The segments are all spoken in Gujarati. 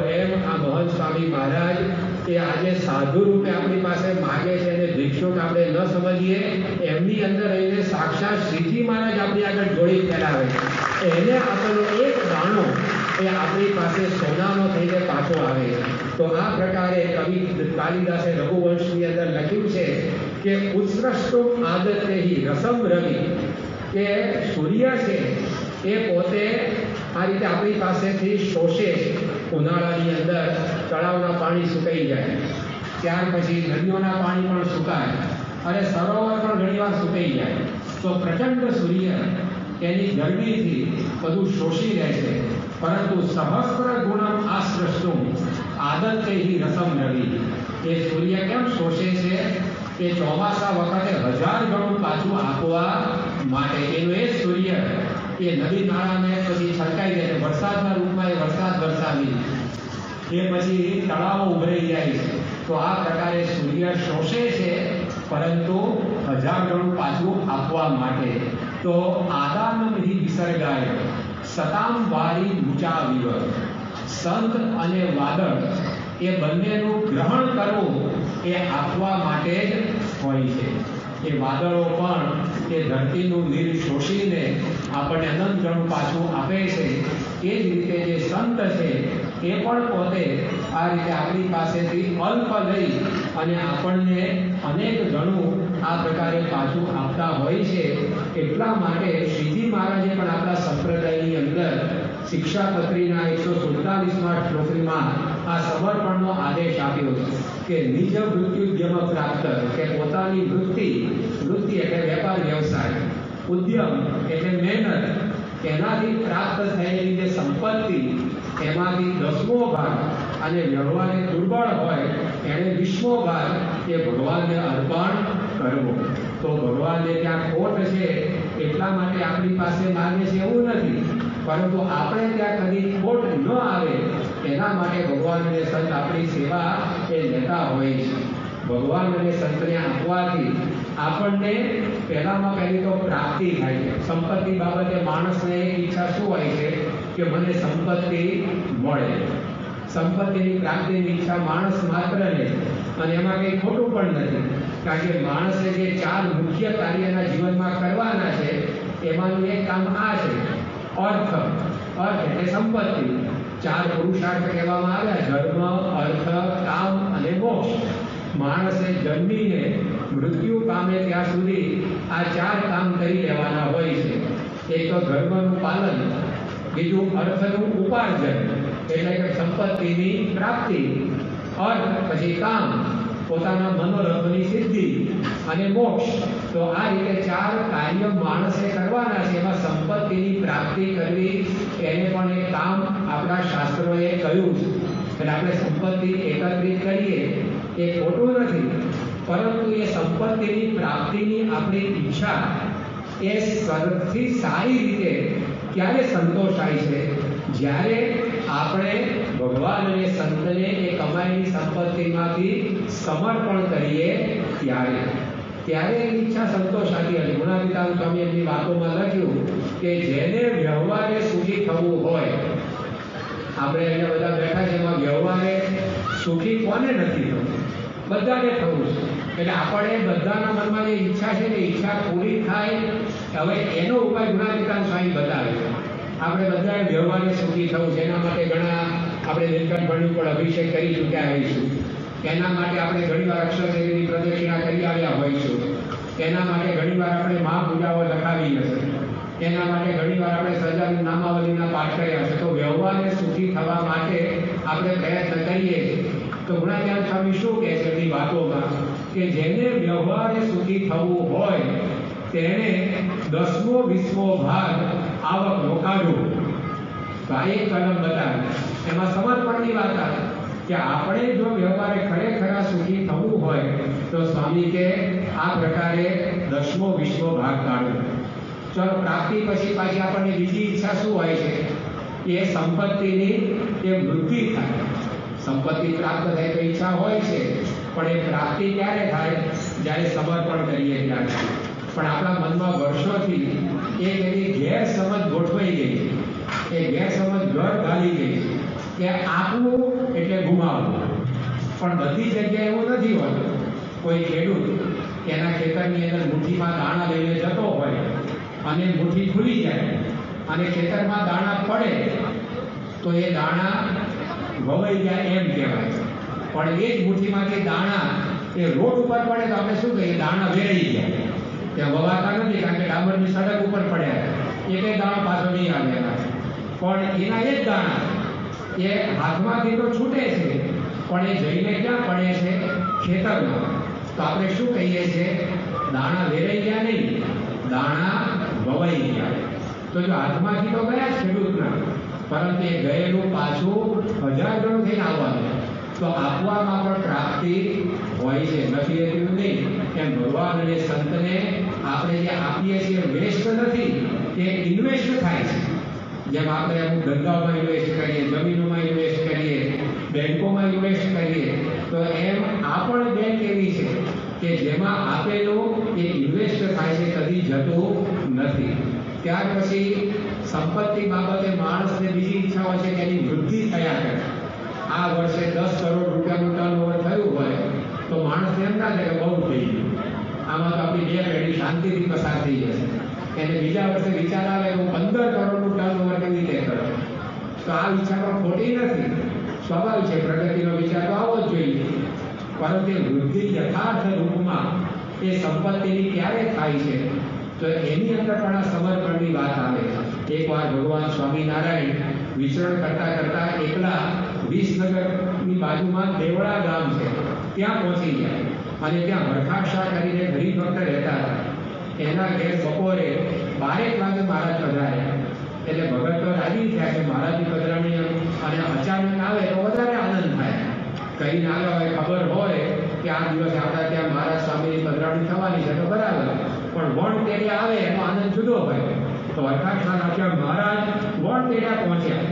એમ આ મોહન સ્વામી મહારાજ કે આજે સાધુ રૂપે આપણી પાસે માગે છે અને ભિક્ષુક આપણે ન સમજીએ, એમની અંદર રહીને સાક્ષાત શ્રીજી મહારાજ આપણી આગળ જોડી ફેલાવે છે. એને આપણો એક દાણો એ આપણી પાસે સોનાનો થઈને પાછો આવે તો આ પ્રકારે કવિ કાલિદાસે રઘુવંશની અંદર લખ્યું છે કે ઉત્સૃષ્ટુમ આદતેહી રસમ રવિ, કે સૂર્ય છે એ પોતે આ રીતે આપણી પાસેથી શોષે ઉનાળાની અંદર તળાવના પાણી સુકાઈ જાય. ત્યાર પછી નદીઓના પાણી પણ સુકાય અને સરોવર પણ ઘણીવાર સુકાઈ જાય. તો પ્રચંડ સૂર્ય એની ગરમીથી બધું શોષી લે છે. પરંતુ સહસ્ત્ર ગુણમ આ સૃષ્ટુમ આદતેહી રસમ નવી. એ સૂર્ય કેમ શોષે છે? કે ચોમાસા વખતે હજાર ગણું પાછું આપવા માટે એનું એ સૂર્ય એ નદી નાળાને પછી છલકાઈ જાય વરસાદના રૂપમાં એ વરસાદ વરસાવી એ પછી તળાવો ઉભરાઈ જાય છે. તો આ પ્રકારે સૂર્ય શોષે છે, પરંતુ હજાર ગણું પાછું આપવા માટે. તો આદાનમહી વિસર્ગાય, સતામ વારી ઊંચા વિવર સંત અને વાદળ, એ બંનેનું ગ્રહણ કરવું એ આપવા માટે જ હોય છે. એ વાદળો પણ એ ધરતીનું નીર શોષીને આપણને અનંત ગણું પાછું આપે છે. એ જ રીતે જે સંત છે, એ પણ પોતે આ રીતે આપણી પાસેથી અલ્પ લઈ અને આપણને અનેક ગણું આ પ્રકારે પાછું આપતા હોય છે. એટલા માટે શ્રીજી મહારાજે પણ આપણા સંપ્રદાયની અંદર શિક્ષાપત્રીના એકસો સુડતાલીસમાં શ્લોકમાં આ સમર્પણનો આદેશ આપ્યો છે કે નિજ મૃત્યુદ્યમ પ્રાપ્ત, કે પોતાની વૃત્તિ ઉદ્યમ એટલે મહેનત એનાથી પ્રાપ્ત થયેલી જે સંપત્તિ એમાંથી દસમો ભાગ અને વ્યવહારે દુર્બળ હોય એણે વીસમો ભાગ એ ભગવાનને અર્પણ કરવો. તો ભગવાનને ત્યાં ખોટ છે, એટલા માટે આપણી પાસે માગે છે એવું નથી. પરંતુ આપણે ત્યાં કદી ખોટ ન આવે એના માટે ભગવાન સંત આપણી સેવા એ લેતા હોય છે. ભગવાન અને સંતને આપવાથી આપણને પહેલામાં પહેલી તો પ્રાપ્તિ થાય છે. સંપત્તિ બાબતે માણસને ઈચ્છા શું હોય છે? કે મને સંપત્તિ મળે. સંપત્તિની પ્રાપ્તિની ઈચ્છા માણસ માત્ર અને એમાં કંઈ ખોટું પણ નથી. કારણ કે માણસે જે ચાર મુખ્ય કાર્યના જીવનમાં કરવાના છે, એમાંનું એક કામ આ છે. અર્થ. અર્થ એટલે સંપત્તિ. ચાર પુરુષાર્થ કહેવામાં આવ્યા. ધર્મ, અર્થ માણસે જન્મીને મૃત્યુ પામે ત્યાં સુધી આ ચાર કામ કરી લેવાના હોય છે. એક તો ધર્મનું પાલન, બીજું અર્થનું ઉપાર્જન, એટલે કે સંપત્તિની પ્રાપ્તિ, અર્થ પછી કામ, પોતાના મનોરથની સિદ્ધિ અને મોક્ષ. તો આ રીતે ચાર કાર્ય માણસે કરવાના છે. એમાં સંપત્તિની પ્રાપ્તિ કરવી, એને પણ એક કામ આપણા શાસ્ત્રોએ કહ્યું છે. એટલે આપણે સંપત્તિ એકત્રિત કરીએ એ ખોટું નથી. પરંતુ એ સંપત્તિની પ્રાપ્તિની આપણી ઈચ્છા એ સૌથી સારી રીતે ક્યારે સંતોષાય છે? જ્યારે આપણે ભગવાન અને સંતને એ કમાયેલી સંપત્તિમાંથી સમર્પણ કરીએ ત્યારે. ત્યારે એની ઈચ્છા સંતોષાતી હતી. ગુણાતીતાન સ્વામી એમની વાતોમાં લખ્યું કે જેને વ્યવહારે સુખી થવું હોય, આપણે અહીંયા બધા બેઠા છે એમાં વ્યવહારે સુખી કોને નથી બધાને થવું છે. એટલે આપણે બધાના મનમાં જે ઈચ્છા છે ને, ઈચ્છા પૂરી થાય, હવે એનો ઉપાય ગુણાધિકાર સ્વામી બતાવે છે. આપણે બધાએ વ્યવહારે સુખી થવું છે. એના માટે ઘણા આપણે નીલકંઠ ભણ્યું પણ અભિષેક કરી ચૂક્યા હોઈશું. એના માટે આપણે ઘણીવાર અક્ષરદેવીની પ્રદક્ષિણા કરી આવ્યા હોઈશું. એના માટે ઘણીવાર આપણે મહાપૂજાઓ લખાવી હશે. એના માટે ઘણીવાર આપણે સજાની નામાવલીના પાઠ કર્યા છે તો વ્યવહારને સુખી થવા માટે આપણે પ્રયત્ન કરીએ તો ગુણાત્યાન સ્વામી શું કહે છે? એની વાતોમાં કે જેને વ્યવહારે સુખી થવું હોય, તેણે દસમો, વીસમો ભાગ આવક રોકાડો તો આ એક કલમ બતાવે. એમાં સમર્પણની વાત આવે કે આપણે જો વ્યવહારે ખરેખર સુખી થવું હોય, તો સ્વામી કે આ પ્રકારે દસમો, વીસમો ભાગ કાઢો. ચલો, પ્રાપ્તિ પછી પાછી આપણને બીજી ઈચ્છા શું હોય છે? એ સંપત્તિની એ વૃદ્ધિ થાય. સંપત્તિ પ્રાપ્ત થાય તો ઈચ્છા હોય છે, પણ એ પ્રાપ્તિ ક્યારે થાય? જ્યારે સમર્પણ કરીએ ત્યારે. પણ આપણા મનમાં વર્ષોથી એક એવી ગેરસમજ ગોઠવાઈ ગઈ. એ ગેરસમજ ઘર ઘાલી ગઈ કે આપવું એટલે ગુમાવવું. પણ બધી જગ્યાએ એવું નથી હોતું. કોઈ ખેડૂત એના ખેતરની અંદર મુઠ્ઠીમાં દાણા લઈને જતો હોય અને મુઠ્ઠી ખુલી જાય અને ખેતરમાં દાણા પડે, તો એ દાણા વવાઈ જાય એમ કહેવાય છે. પણ એ જ મુઠ્ઠીમાંથી દાણા, એ રોડ ઉપર પડે તો આપણે શું કહીએ? દાણા વેરાઈ ગયા. ત્યાં વવાતા નથી કારણ કે ડાબરની સડક ઉપર પડ્યા એ કઈ દાણો પાછો નહીં આવ્યા પણ એના એ જ દાણા એ હાથમાંથી તો છૂટે છે, પણ એ જઈને ક્યાં પડે છે? ખેતરમાં. તો આપણે શું કહીએ છીએ? દાણા વેરાઈ ગયા નહીં. દાણા વવાઈ ગયા. તો જો હાથમાંથી તો ગયા ખેડૂતના. પરંતુ એ ગયેલું પાછું હજાર થઈને આવવાનું તો આપવામાં પણ પ્રાપ્તિ હોય છે નથી એટલું નહીં એમ ભગવાન અને સંતને આપણે જે આપીએ છીએ વેસ્ટ નથી એ ઇન્વેસ્ટ થાય છે જેમ આપણે અમુક ધંધાઓમાં ઇન્વેસ્ટ કરીએ જમીનોમાં ઇન્વેસ્ટ કરીએ બેંકોમાં ઇન્વેસ્ટ કરીએ તો એમ આ પણ બેંક એવી છે કે જેમાં આપેલું એ ઇન્વેસ્ટ થાય છે કદી જતું નથી ત્યાર પછી સંપત્તિ બાબતે માણસને બીજી ઈચ્છા હોય છે કે એની વૃદ્ધિ થયા કરે. આ વર્ષે દસ કરોડ રૂપિયાનું ટર્નઓવર થયું હોય તો માણસને એમ ના થાય કે બહુ થઈ ગયું. આમાં તો આપણી બે પેઢી શાંતિથી પસાર થઈ જશે. એને બીજા વર્ષે વિચાર આવે હું પંદર કરોડનું ટર્નઓવર કેવી રીતે કરો? તો આ વિચારો ખોટી નથી. સ્વાભાવિક છે, પ્રગતિનો વિચાર તો આવો જ જોઈએ. પરંતુ વૃદ્ધિ યથાર્થ રૂપમાં એ સંપત્તિની ક્યારે થાય છે? તો એની અંદર પણ આ સમર્પણની વાત આવે છે. એકવાર ભગવાન સ્વામિનારાયણ વિચરણ કરતા કરતા એકલા વિસનગરની બાજુમાં દેવળા ગામ છે, ત્યાં પહોંચી ગયા અને ત્યાં વરખાક્ષા કરીને ગરીબ ભક્ત રહેતા હતા. એના ઘેર બપોરે બારેક વાગે મહારાજ પધાર્યા. એટલે ભગત તો રાજી થયા કે મહારાજની પધરામણી અને અચાનક આવે તો વધારે આનંદ થાય. કઈ ના હોય ખબર હોય કે આ દિવસ આપણા ત્યાં મહારાજ સ્વામીની પધરામણી થવાની છે તો બરાબર. પણ વણ તેની આવે એનો આનંદ જુદો હોય. અર્થાક્ષા રાખ્યા મહારાજ વણ તેડ્યા પહોંચ્યા.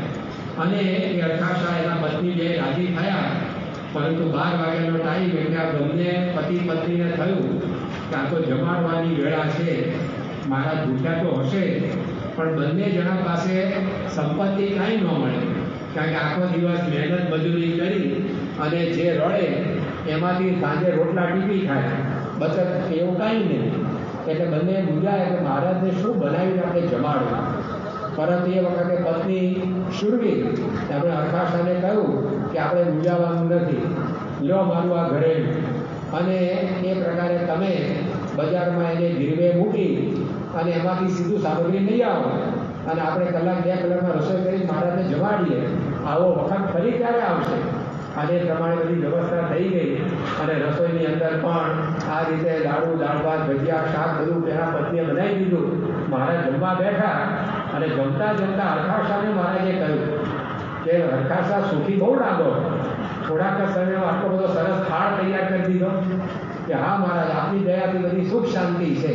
અને એ અર્થાક્ષા એના પત્ની બે રાજી થયા, પરંતુ બાર વાગ્યાનો ટાઈમ એટલે આ બંને પતિ પત્નીને થયું કે તો જમાડવાની વેળા છે, મારા ભૂખ્યા તો હશે, પણ બંને જણા પાસે સંપત્તિ કાંઈ ન મળે. કારણ કે આખો દિવસ મહેનત મજૂરી કરી અને જે રડે, એમાંથી સાંજે રોટલા ટીપી ખાય. બચત એવું કાંઈ નહીં. એટલે બંને મૂંઝાય કે મહારાજને શું બનાવીને આપણે જમાડવું. પરંતુ એ વખતે પત્ની શુરવી આપણે હરખાશાને કહ્યું કે આપણે મૂંઝાવાનું નથી. લો મારું આ ઘરે અને એ પ્રકારે તમે બજારમાં એને ગીરવે મૂકી અને એમાંથી સીધું સામગ્રી લઈ આવો. અને આપણે કલાક બે કલાકમાં રસોઈ કરી મહારાજને જમાડીએ. આવો વખત ફરી ક્યારે આવશે? અને પ્રમાણે બધી વ્યવસ્થા થઈ ગઈ અને રસોઈની અંદર પણ આ રીતે લાડુ, દાળ ભાત, ભજીયા, શાક બધું તેના પત્નીએ બનાવી દીધું. મહારાજ જમવા બેઠા અને જમતા જમતા હરખાશાને મહારાજે કહ્યું કે હરખાશા સુખી બહુ લાગો. થોડાક સમયમાં આટલો બધો સરસ થાળ તૈયાર કરી દીધો કે હા મહારાજ, આપની દયાથી બધી સુખ શાંતિ છે.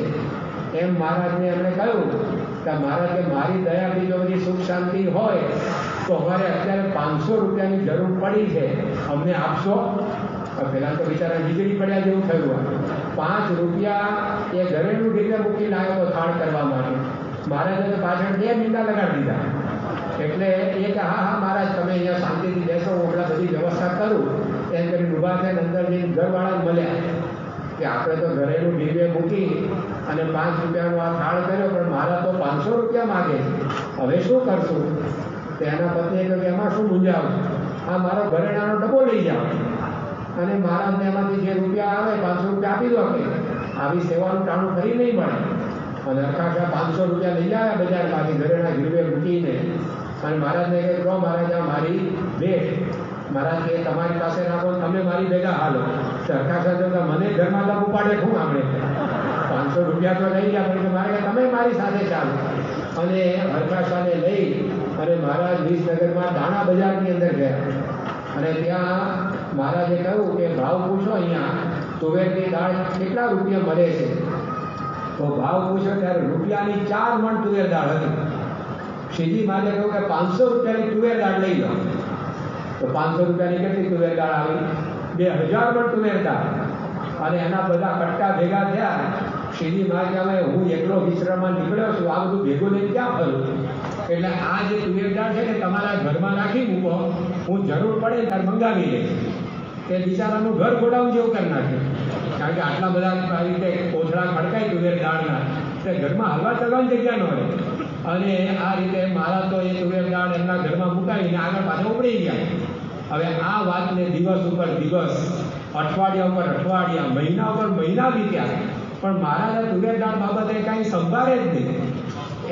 એમ મહારાજને એમણે કહ્યું કે મહારાજ મારી દયાથી જો બધી સુખ શાંતિ હોય તો અમારે અત્યારે પાંચસો રૂપિયાની જરૂર પડી છે. અમને આપશો? પહેલાં તો બિચારા વીજળી પડ્યા જેવું થયું પાંચ રૂપિયા એ ઘરેલું ગીરવે મૂકી લાવ્યો તો થાળ કરવા માટે. મહારાજે તો પાછળ બે મીંડા લગાડી દીધા. એટલે એ કે, હા હા, મહારાજ, તમે અહીંયા શાંતિથી બેસો, હું હમણાં બધી વ્યવસ્થા કરું. એમ કરીને ઊભા થઈને અંદર જઈને ઘરવાળા મળ્યા કે, આપણે તો ઘરેલું ગીરવે મૂકી અને પાંચ રૂપિયાનો આ થાળ કર્યો, પણ મારા તો પાંચસો રૂપિયા માગે હવે શું કરશું? તો એના કહ્યું કે એમાં શું મૂંઝાવ આ મારો ઘરેણાનો ડબ્બો લઈ જાઓ. અને મારા એમાંથી જે રૂપિયા આવે, પાંચસો રૂપિયા આપી દો કે. આવી સેવાનું ટાણું ફરી નહીં મળે. અને અખાખા પાંચસો રૂપિયા લઈ આવ્યા બજારમાંથી, ઘરેણા ગીરવે મૂકીને. અને મહારાજને કહે કહો મહારાજ મારી ભેટ મહારાજ કે, તમારી પાસે રાખો, તમે મારી ભેગા હાલો. તો સાથે મને ઘરમાં લગ ઉપાડે શું આપણે પાંચસો રૂપિયા તો લઈ ગયા પણ મારે તમે મારી સાથે ચાલો. અને હરખાશાને લઈ અને મહારાજ, વિસનગરમાં દાણા બજારની અંદર ગયા. અને ત્યાં મહારાજે કહ્યું કે, ભાવ પૂછો અહીંયા, તુવેરની દાળ કેટલા રૂપિયા મળે છે? તો ભાવ પૂછો ત્યારે રૂપિયાની ચાર મણ તુવેર દાળ હતી. શ્રીજી મહારાજે કહ્યું કે, પાંચસો રૂપિયાની તુવેર દાળ લઈ લો. તો પાંચસો રૂપિયાની કેટલી તુવેર દાળ આવી? બે હજાર મણ તુવેર દાળ. અને એના બધા કટ્ટા ભેગા થયા. શ્રીજી કહેવાય હું એકલો વિશ્રામમાં નીકળ્યો છું, આ બધું ભેગું લઈને ક્યાં ફરું? એટલે આ જે તુવેર દાળ છે ને તમારા ઘરમાં રાખી મૂકો હું જરૂર પડે ત્યારે મંગાવી લઈશ. તે બિચારાનું ઘર ગોડાઉન જેવું કરી નાખ્યું કારણ કે આટલા બધા આવી રીતે કોથળા ખડકાય તુવેર દાળના તે ઘરમાં હલવા ચલવાની જગ્યા ન હોય અને આ રીતે મારા તો એ તુવેર દાળ એમના ઘરમાં મુકાવીને આગળ પાછા ઉપડી ગયા. હવે આ વાતને દિવસ ઉપર દિવસ, અઠવાડિયા ઉપર અઠવાડિયા, મહિના ઉપર મહિના વીત્યા. પણ મારા તુવેર દાળ બાબતે કાંઈ સંભાળે જ નહીં.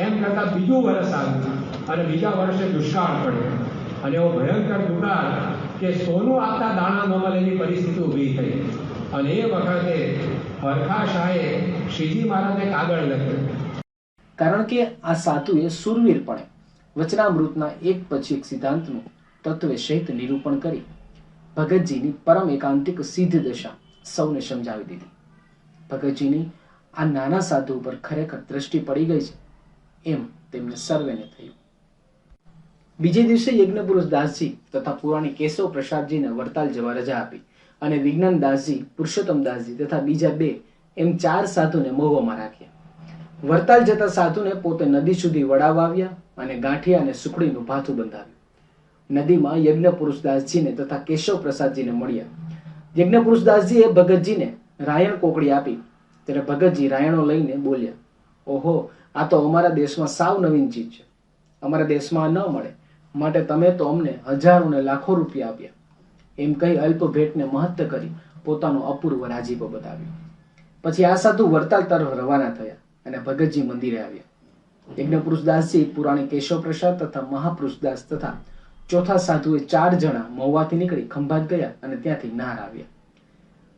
એમ કરતાં બીજું વર્ષ આવ્યું. અને બીજા વર્ષે દુષ્કાળ પડ્યો. અને એવો ભયંકર દુકાળ કે સોનું આપતા દાણા ન મળે એવી પરિસ્થિતિ ઊભી થઈ. અને એ વખતે હરખા શાહે શ્રીજી મહારાજને કાગળ લખ્યું. કારણ કે આ સાધુએ સુરવીરપણે વચનામૃતના એક પછી એક સિદ્ધાંતનું તત્વે સહિત નિરૂપણ કરી ભગતજીની પરમ એકાંતિક સિદ્ધ દશા સૌને સમજાવી દીધી. ભગતજીની આ નાના સાધુ ઉપર ખરેખર દ્રષ્ટિ પડી ગઈ છે. એમ તેમને સર્વેને થયું. બીજે દિવસે યજ્ઞપુરુષ દાસજી તથા પુરાણી કેશવ પ્રસાદજીને વડતાલ જવા રજા આપી અને વિજ્ઞાન દાસજી, પુરુષોત્તમ દાસજી તથા બીજા બે એમ ચાર સાધુને મોહવામાં રાખ્યા. વડતાલ જતા સાધુને પોતે નદી સુધી વડાવવા આવ્યા અને ગાંઠિયા અને સુખડીનું ભાથું બંધાવ્યું. નદીમાં યજ્ઞ પુરુષદાસજીને તથા કેશવ પ્રસાદજીને મળ્યા. યજ્ઞ પુરુષદાસજીએ ભગતજીને રાયણ કોકડી આપી. ત્યારે ભગતજી રાયણો લઈને બોલ્યા, ઓહો, આ તો અમારા દેશમાં સાવ નવીન ચીજ છે. અમારા દેશમાં ન મળે. માટે તમે તો અમને હજારો ને લાખો રૂપિયા આપ્યા. એમ કહી અલ્પ ભેટને મહત્ત કરી પોતાનો અપૂર્વ રાજીપો બતાવ્યો. પછી આ સાધુ વડતાલ તરફ રવાના થયા અને ભગતજી મંદિરે આવ્યા. યજ્ઞપુરુષદાસજી, પુરાણી કેશવ પ્રસાદ તથા મહાપુરુષદાસ તથા ચોથા સાધુએ ચાર જણા મહુવાથી નીકળી ખંભાત ગયા અને ત્યાંથી નાર આવ્યા.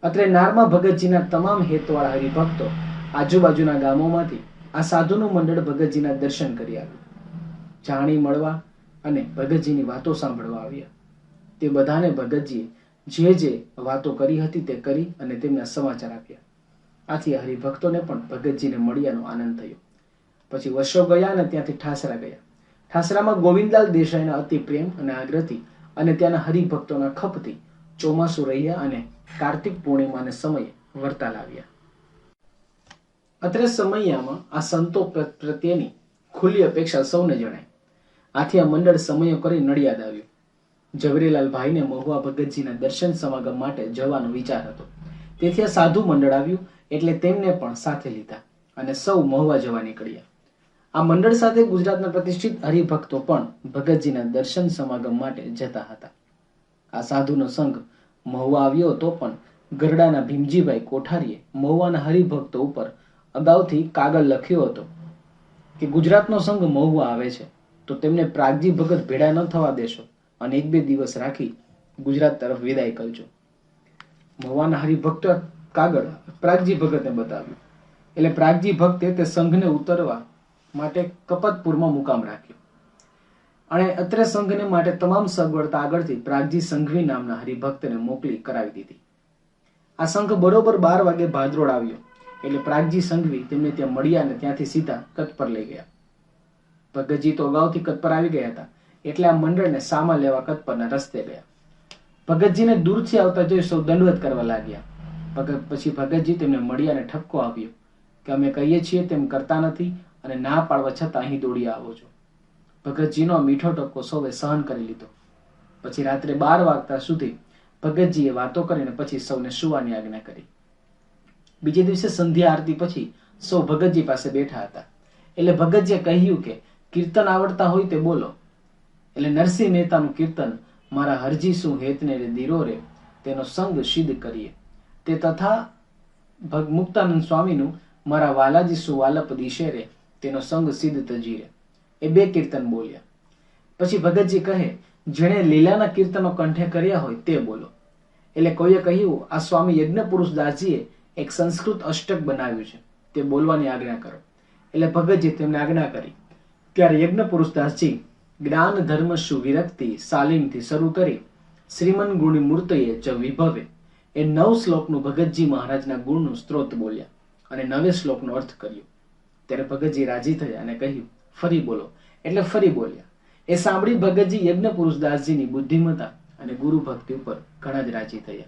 અત્રે નારમાં ભગતજીના તમામ હેતવાળા હરિભક્તો આજુબાજુના ગામોમાંથી આ સાધુનું મંડળ ભગતજીના દર્શન કરી આવ્યું. જાણી મળવા અને ભગતજીની વાતો સાંભળવા આવ્યા. તે બધાને ભગતજીએ જે જે વાતો કરી હતી તે કરી અને તેમના સમાચાર આપ્યા. આથી હરિભક્તોને પણ ભગતજીને મળ્યાનો આનંદ થયો. પછી વર્ષો ગયા અને ત્યાંથી ઠાસરા ગયા. ઠાસરામાં ગોવિંદલાલ દેસાઈના અતિ પ્રેમ અને આગ્રહથી અને ત્યાંના હરિભક્તોના ખપથી ચોમાસું રહ્યા અને કાર્તિક પૂર્ણિમાને સમયે વર્તાલ આવ્યા. અત્રે સમયમાં આ સંતો પ્ર- પ્રત્યેની ખુલ્લી અપેક્ષા સૌને જણાય. આથી આ મંડળ સમયો કરી નડિયાદ આવ્યું. ઝવેરીલાલ ભાઈને મહુવા ભગતજીના દર્શન સમાગમ માટે જવાનો વિચાર હતો. તેથી આ સાધુ મંડળ આવ્યું એટલે તેમને પણ સાથે લીધા અને સૌ મહુવા જવા નીકળ્યા. આ મંડળ સાથે ગુજરાતના પ્રતિષ્ઠિત હરિભક્તો પણ ભગતજીના દર્શન સમાગમ માટે જતા હતા. આ સાધુનો સંઘ મહુવા આવ્યો હતો પણ ગરડાના ભીમજીભાઈ કોઠારીએ મહુવાના હરિભક્તો ઉપર અગાઉથી કાગળ લખ્યો હતો કે ગુજરાતનો સંઘ મહુવા આવે છે. તો તેમને પ્રાગજી ભગત ભેડા ન થવા દેશો અને એક બે દિવસ રાખી ગુજરાત તરફ વિદાય કરજો. ભગવાન હરિભક્ત કાગળ પ્રાગજી ભગતને બતાવ્યું. એટલે પ્રાગજી ભક્તે તે સંઘને ઉતરવા માટે કપતપુરમાં મુકામ રાખ્યો. અને અત્રે સંઘને માટે તમામ સગવડતા આગળથી પ્રાગજી સંઘવી નામના હરિભક્તને મોકલી કરાવી દીધી. આ સંઘ બરોબર બાર વાગે ભાદરોડ આવ્યો. એટલે પ્રાગજી સંઘવી તેમને ત્યાં મળ્યા અને ત્યાંથી સીધા કચ્છ પર લઈ ગયા. ભગતજી તો અગાઉથી પર આવી ગયા હતા. એટલે આ મંડળને સામા લેવા પરના રસ્તે ગયા. ભગતજીને દૂરથી આવતા જોઈ સૌ દંડવત કરવા લાગ્યા. ભગત પછી ભગતજી તેમને મળ્યા અને ઠપકો આપ્યો કે અમે કહીએ છીએ તેમ કરતા નથી અને ના પાડવા છતાં અહીં દોડી આવો છો. ભગતજીનો મીઠો ટપકો સૌએ સહન કરી લીધો. પછી રાત્રે બાર વાગતા સુધી ભગતજીએ વાતો કરીને પછી સૌને સુવાની આજ્ઞા કરી. બીજે દિવસે સંધ્યા આરતી પછી સૌ ભગતજી પાસે બેઠા હતા. એટલે ભગતજીએ કહ્યું કે કીર્તન આવડતા હોય તે બોલો. એટલે નરસિંહ મહેતાનું કીર્તન, મારા હરજી શું હેતને રે, દીરો રે, તેનો સંગ સિદ્ધ કરીએ. તે તથા ભગ મુક્તાનંદ સ્વામીનું, મારા વાલાજી શું વાલપ દિશે રે, તેનો સંગ સિદ્ધ તજી રે. એ બે કીર્તન બોલ્યા. પછી ભગતજી કહે, જેણે લીલાના કીર્તનો કંઠે કર્યા હોય તે બોલો. એટલે કોઈએ કહ્યું, આ સ્વામી યજ્ઞ પુરુષ દાસજીએ એક સંસ્કૃત અષ્ટક બનાવ્યું છે. તે બોલવાની આજ્ઞા કરો. એટલે ભગતજી તેમને આજ્ઞા કરી. ત્યારે યજ્ઞ પુરુષદાસજી જ્ઞાન ધર્મ સુવિરક્તિ સાલિમથી શરૂ કરી શ્રીમન ગુણી ચ વિભવે એ નવ શ્લોકનું ભગતજી મહારાજના ગુણનું સ્ત્રોત બોલ્યા અને નવે શ્લોકનો અર્થ કર્યો. ત્યારે ભગતજી રાજી થયા અને કહ્યું, ફરી બોલો. એટલે ફરી બોલ્યા. એ સાંભળી ભગતજી યજ્ઞ પુરુષદાસજીની બુદ્ધિમતા અને ગુરુ ભક્તિ ઉપર ઘણા જ રાજી થયા.